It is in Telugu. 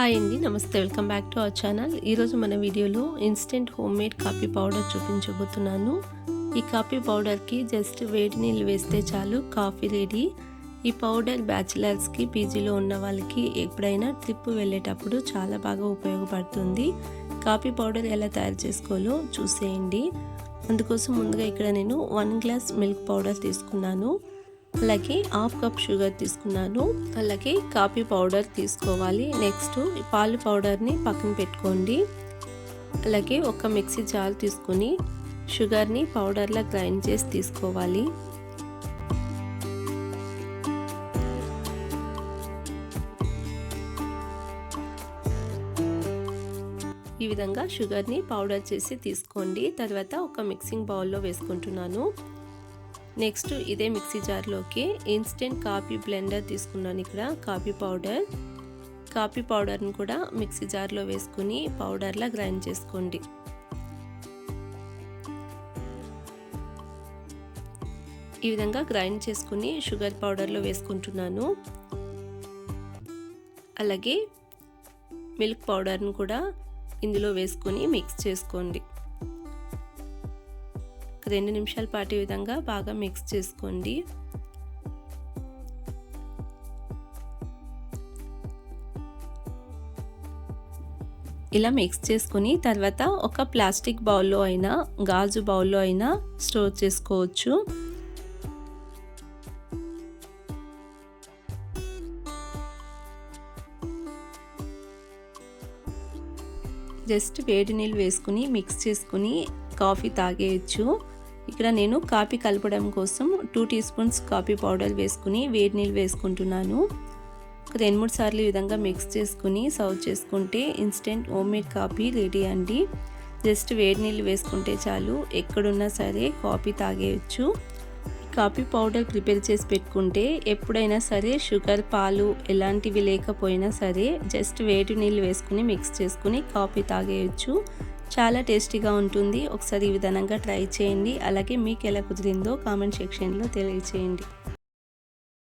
హాయ్ అండి నమస్తే welcome back to our channel. ఈరోజు మన వీడియోలో instant home made coffee powder చూపించబోతున్నాను. ఈ కాఫీ పౌడర్కి జస్ట్ వేడి నీళ్ళు వేస్తే చాలు కాఫీ రెడీ. ఈ పౌడర్ బ్యాచిలర్స్కి పీజీలో ఉన్న వాళ్ళకి ఎప్పుడైనా ట్రిప్ వెళ్ళేటప్పుడు చాలా బాగా ఉపయోగపడుతుంది. కాఫీ పౌడర్ ఎలా తయారు చేసుకోవాలో చూసేయండి. అందుకోసం ముందుగా ఇక్కడ నేను వన్ గ్లాస్ మిల్క్ పౌడర్ తీసుకున్నాను. అలాగే హాఫ్ కప్ షుగర్ తీసుకున్నాను. అలాగే కాఫీ పౌడర్ తీసుకోవాలి. నెక్స్ట్ పాలు పౌడర్ని పక్కన పెట్టుకోండి. అలాగే ఒక మిక్సీ జార్ తీసుకుని షుగర్ని పౌడర్లా గ్రైండ్ చేసి తీసుకోవాలి. ఈ విధంగా షుగర్ని పౌడర్ చేసి తీసుకోండి. తర్వాత ఒక మిక్సింగ్ బౌల్లో వేసుకుంటున్నాను. నెక్స్ట్ ఇదే మిక్సీ జార్లోకి ఇన్స్టెంట్ కాఫీ బ్లెండర్ తీసుకున్నాను ఇక్కడ కాఫీ పౌడర్. కాఫీ పౌడర్ని కూడా మిక్సీ జార్లో వేసుకుని పౌడర్లా గ్రైండ్ చేసుకోండి. ఈ విధంగా గ్రైండ్ చేసుకుని షుగర్ పౌడర్లో వేసుకుంటున్నాను. అలాగే మిల్క్ పౌడర్ను కూడా ఇందులో వేసుకొని మిక్స్ చేసుకోండి. రెండు నిమిషాల పాటు విధంగా బాగా మిక్స్ చేసుకోండి. ఇలా మిక్స్ చేసుకుని తర్వాత ఒక ప్లాస్టిక్ బౌల్లో అయినా గాజు బౌల్లో అయినా స్టోర్ చేసుకోవచ్చు. జస్ట్ వేడి నీళ్ళు వేసుకుని మిక్స్ చేసుకుని కాఫీ తాగేయచ్చు. ఇక్కడ నేను కాఫీ కలపడం కోసం two teaspoons coffee powder వేసుకుని వేడి నీళ్ళు వేసుకుంటున్నాను. ఒక రెండు మూడు సార్లు ఈ విధంగా మిక్స్ చేసుకుని సర్వ్ చేసుకుంటే ఇన్స్టెంట్ హోమ్మేడ్ కాఫీ రెడీ అండి. జస్ట్ వేడి నీళ్ళు వేసుకుంటే చాలు ఎక్కడున్నా సరే కాఫీ తాగేయచ్చు. కాఫీ పౌడర్ ప్రిపేర్ చేసి పెట్టుకుంటే ఎప్పుడైనా సరే షుగర్ పాలు ఎలాంటివి లేకపోయినా సరే జస్ట్ వేడి నీళ్ళు వేసుకుని మిక్స్ చేసుకుని కాఫీ తాగేయచ్చు. చాలా టేస్టీగా ఉంటుంది. ఒకసారి ఈ విధంగా ట్రై చేయండి. అలాగే మీకు ఎలా కుదిరిందో కామెంట్ సెక్షన్లో తెలియచేయండి.